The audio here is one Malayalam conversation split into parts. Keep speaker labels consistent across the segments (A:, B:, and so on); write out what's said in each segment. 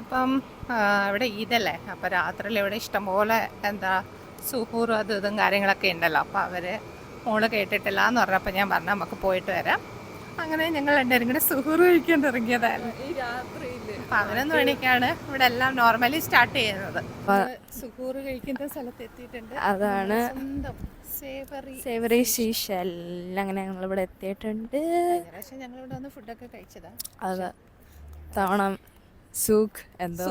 A: അപ്പം ഇവിടെ ഈദല്ലേ അപ്പോൾ രാത്രിയിൽ ഇവിടെ ഇഷ്ടംപോലെ എന്താ സുഹൂറും അതും ഇതും കാര്യങ്ങളൊക്കെ ഉണ്ടല്ലോ. അപ്പോൾ അവർ മോൾ കേട്ടിട്ടില്ല എന്ന് പറഞ്ഞപ്പോൾ ഞാൻ പറഞ്ഞു നമുക്ക് പോയിട്ട് വരാം. അങ്ങനെ ഞങ്ങൾ രണ്ടുപേരും കൂടെ സുഹൂറ് കഴിക്കാൻ തുടങ്ങിയതായിരുന്നു.
B: ഈ രാത്രിയിൽ.
A: പതിനൊന്ന് മണിക്കാണ് ഇവിടെ എല്ലാം നോർമലി സ്റ്റാർട്ട് ചെയ്യുന്നത്. സുഹൂർ കഴിക്കുന്ന സ്ഥലത്ത് എത്തിയിട്ടുണ്ട്.
B: അതാണ്
A: സേവറി
B: ശീഷ എല്ലാം അങ്ങനെ ഞങ്ങൾ ഇവിടെ എത്തിയിട്ടുണ്ട്.
A: ഞങ്ങൾ ഇവിടെ വന്ന് ഫുഡൊക്കെ കഴിച്ചതാ.
B: അതെ. തവണ. സൂഖ് എന്തോ?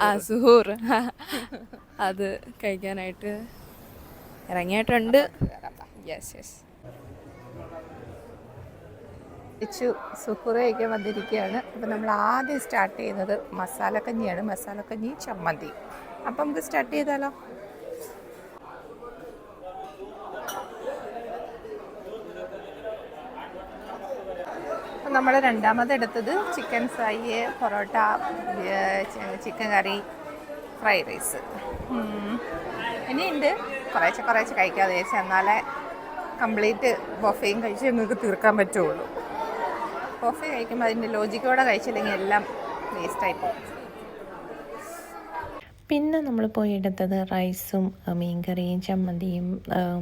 B: ആ സുഹൂർ. അത് കഴിക്കാനായിട്ട് ഇറങ്ങിയിട്ടുണ്ട്. യെസ് യെസ്
A: ഇച്ചു സുഹൂറ് കഴിക്കാൻ വന്നിരിക്കുകയാണ്. അപ്പം നമ്മൾ ആദ്യം സ്റ്റാർട്ട് ചെയ്യുന്നത് മസാലക്കഞ്ഞിയാണ്. മസാലക്കഞ്ഞി ചമ്മന്തി. അപ്പം നമുക്ക് സ്റ്റാർട്ട് ചെയ്താലോ? നമ്മൾ രണ്ടാമത് എടുത്തത് chicken fry parotta chicken curry fry rice. ഇനിയുണ്ട്. കുറേശ്ശെ കുറേശ്ശെ കഴിക്കാതെ ചേച്ചി എന്നാലേ കംപ്ലീറ്റ് ബൊഫയും കഴിച്ച് നിങ്ങൾക്ക് തീർക്കാൻ പറ്റുള്ളൂ. ബൊഫേ കഴിക്കുമ്പോൾ അതിന്റെ ലോജിക്കോടെ കഴിച്ചില്ലെങ്കിൽ എല്ലാം വേസ്റ്റായി പോകും.
C: പിന്നെ നമ്മൾ പോയി എടുത്തത് റൈസും മീൻകറിയും ചമ്മന്തിയും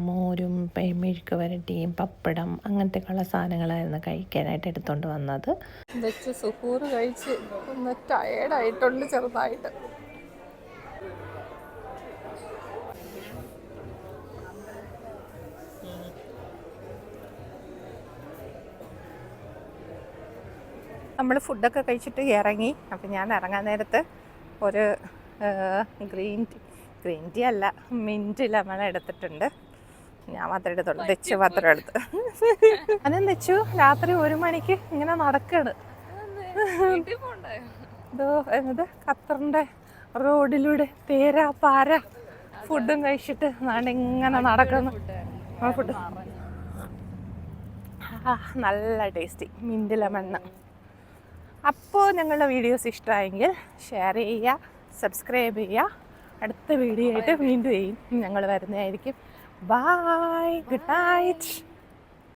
C: മോരും മെഴുക്ക് വരട്ടിയും പപ്പടം അങ്ങനത്തെ ഉള്ള സാധനങ്ങളായിരുന്നു കഴിക്കാനായിട്ട് എടുത്തുകൊണ്ട് വന്നത്.
A: വെച്ച് കഴിച്ച് ഒന്ന് ടയേർഡായിട്ടുണ്ട് ചെറുതായിട്ട്. നമ്മൾ ഫുഡൊക്കെ കഴിച്ചിട്ട് ഇറങ്ങി. അപ്പം ഞാൻ ഇറങ്ങാൻ നേരത്ത് ഒരു ഗ്രീൻ ടീ ഗ്രീൻ ടീ അല്ല മിന്റ് ലെമൺ എടുത്തിട്ടുണ്ട്. ഞാൻ മാത്രമേ എടുത്തുള്ളൂ. തെച്ചു മാത്രം എടുത്ത്. അതെന്ന് വെച്ചു രാത്രി ഒരു മണിക്ക് ഇങ്ങനെ നടക്കാണ്. ഇതോ എന്നത് ഖത്തറിന്റെ റോഡിലൂടെ പേര പാര ഫുഡും കഴിച്ചിട്ട് ഇങ്ങനെ നടക്കുന്നു. ആ ഫുഡ് നല്ല ടേസ്റ്റി മിന്റ് ലെമണ്ണ് അപ്പോൾ ഞങ്ങളുടെ വീഡിയോസ് ഇഷ്ടമായെങ്കിൽ ഷെയർ ചെയ്യുക. സബ്സ്ക്രൈബ് ചെയ്യുക. അടുത്ത വീഡിയോ ആയിട്ട് വീണ്ടും ചെയ്യും ഞങ്ങൾ വരുന്നതായിരിക്കും. Bye good night